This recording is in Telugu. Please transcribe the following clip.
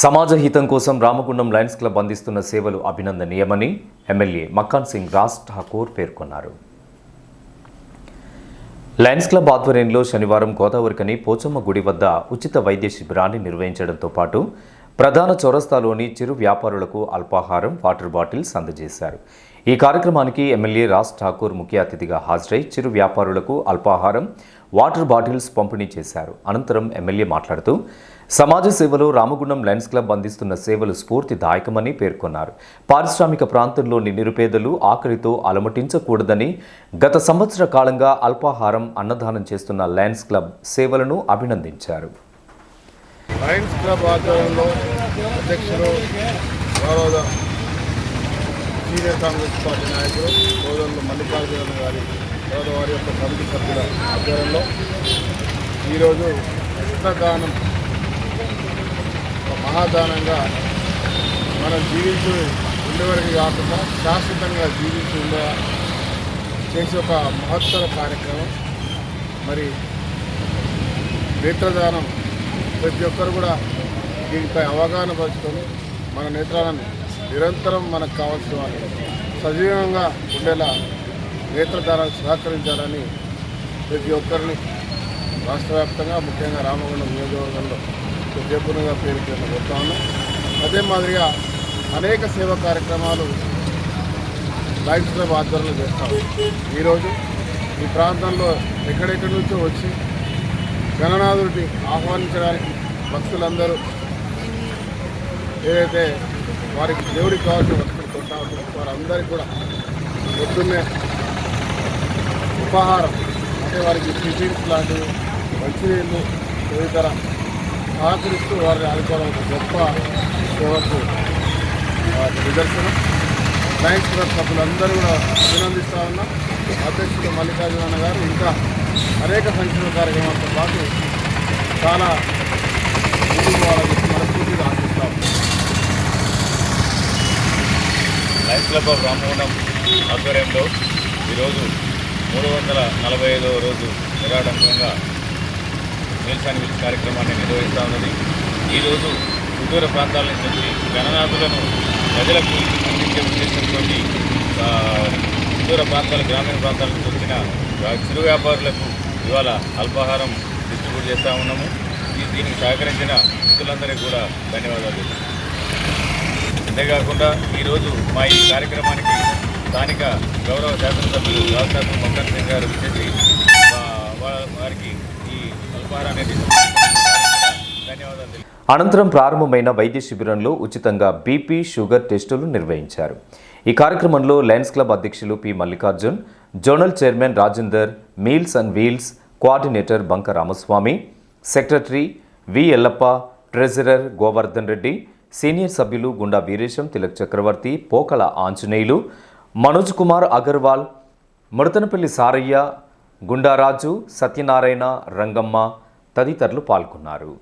సమాజ హితం కోసం రామగుండం లయన్స్ క్లబ్ అందిస్తున్న సేవలు అభినందనీయమని ఎమ్మెల్యే మక్కాన్ సింగ్ రాజ్ ఠాకూర్ పేర్కొన్నారు. లయన్స్ క్లబ్ ఆధ్వర్యంలో శనివారం గోదావరికని పోచమ్మ గుడి వద్ద ఉచిత వైద్య శిబిరాన్ని నిర్వహించడంతో పాటు ప్రధాన చౌరస్తాలోని చిరు వ్యాపారులకు అల్పాహారం వాటర్ బాటిల్స్ అందజేశారు. ఈ ఈ కార్యక్రమానికి ఎమ్మెల్యే రాజ్ ఠాకూర్ ముఖ్య అతిథిగా హాజరై చిరు వ్యాపారులకు అల్పాహారం వాటర్ బాటిల్స్ పంపిణీ చేశారు. అనంతరం ఎమ్మెల్యే మాట్లాడుతూ సమాజ సేవలో రామగుండం లయన్స్ క్లబ్ అందిస్తున్న సేవలు స్ఫూర్తిదాయకమని పేర్కొన్నారు. పారిశ్రామిక ప్రాంతంలోని నిరుపేదలు ఆకలితో అలమటించకూడదని గత సంవత్సర కాలంగా అల్పాహారం అన్నదానం చేస్తున్న లయన్స్ క్లబ్ సేవలను అభినందించారు. లయన్స్ క్లబ్ ఆధ్వర్యంలో అధ్యక్షులు గౌరవ సీనియర్ కాంగ్రెస్ పార్టీ నాయకులు సోదరులు మల్లికార్జున గారి తర్వాత వారి యొక్క కమిటీ సభ్యుల ఆధ్వర్యంలో ఈరోజు రక్తదానం ఒక మహాదానంగా మనం జీవించు ఉండేవరకు కాకుండా శాశ్వతంగా జీవించి ఉండే చేసే ఒక మహత్తర కార్యక్రమం. మరి నేత్రదానం ప్రతి ఒక్కరు కూడా దీనిపై అవగాహన పరుచుకొని మన నేత్రాలను నిరంతరం మనకు కావాల్సిన వాళ్ళు సజీవంగా ఉండేలా నేత్రదానానికి సహకరించాలని ప్రతి ఒక్కరిని రాష్ట్ర వ్యాప్తంగా ముఖ్యంగా రామగుండం నియోజకవర్గంలో ప్రత్యేకంగా పేరు పేరున కోరుతా ఉన్నాం. అదే మాదిరిగా అనేక సేవా కార్యక్రమాలు లైన్స్ క్లబ్ ఆధ్వర్యంలో చేస్తాం ఈరోజు ఈ ప్రాంతంలో ఎక్కడెక్కడి నుంచో వచ్చి గణనాథుడిని ఆహ్వానించడానికి భక్తులందరూ ఏదైతే వారికి దేవుడికి కావాల్సిన వస్తువులు కొంటా ఉంటుంది వారందరికీ కూడా పొద్దున్నే ఉపహారం. అంటే వారికి టిఫిన్స్ లాంటివి మంచినీళ్ళు తదితర సహకరిస్తూ వారిని ఆదుకోవడం ఒక గొప్ప సేవకు వారి నిదర్శనం. లయన్స్ క్లబ్ సభ్యులందరూ కూడా అభినందిస్తా ఉన్నాం. అధ్యక్షుడు మల్లికార్జున గారు ఇంకా అనేక సంక్షేమ కార్యక్రమాలతో పాటు చాలా ముందుకు క్లబ్ ఆఫ్ రామగుండం ఆధ్వర్యంలో ఈరోజు మూడు వందల నలభై ఐదవ రోజు నిరాడంకంగా నిల్సాని విల్స్ కార్యక్రమాన్ని నిర్వహిస్తూ ఉన్నది. ఈరోజు సుదూర ప్రాంతాల నుంచి వచ్చి గణనాథులను ప్రజలకు అందించే ఉద్దేశంతో సుదూర ప్రాంతాల గ్రామీణ ప్రాంతాల నుంచి వచ్చిన చిరు వ్యాపారులకు ఇవాళ అల్పాహారం డిస్ట్రిబ్యూట్ చేస్తూ ఉన్నాము. దీనికి సహకరించిన వ్యక్తులందరికీ కూడా ధన్యవాదాలు. అంతేకాకుండా ఈరోజు మా ఈ కార్యక్రమానికి స్థానిక గౌరవ శాసనసభ్యులు రాజశాస్త్రి మొక్కన్ సింగ్ గారు వచ్చేసి వారికి ఈ అల్పాహారాన్ని ధన్యవాదాలు అనంతరం ప్రారంభమైన వైద్య శిబిరంలో ఉచితంగా బీపీ షుగర్ టెస్టులు నిర్వహించారు. ఈ కార్యక్రమంలో లయన్స్ క్లబ్ అధ్యక్షులు P Mallikarjun zonal chairman Rajender meals and wheels coordinator Banka Ramaswamy secretary V Yellappa treasurer Govardhan Reddy senior సభ్యులు గుండా వీరేశం తిలక్ చక్రవర్తి పోకల ఆంజనేయులు మనోజ్ కుమార్ అగర్వాల్ మృతనపల్లి సారయ్య గుండారాజు సత్యనారాయణ రంగమ్మ తదితరులు పాల్గొన్నారు.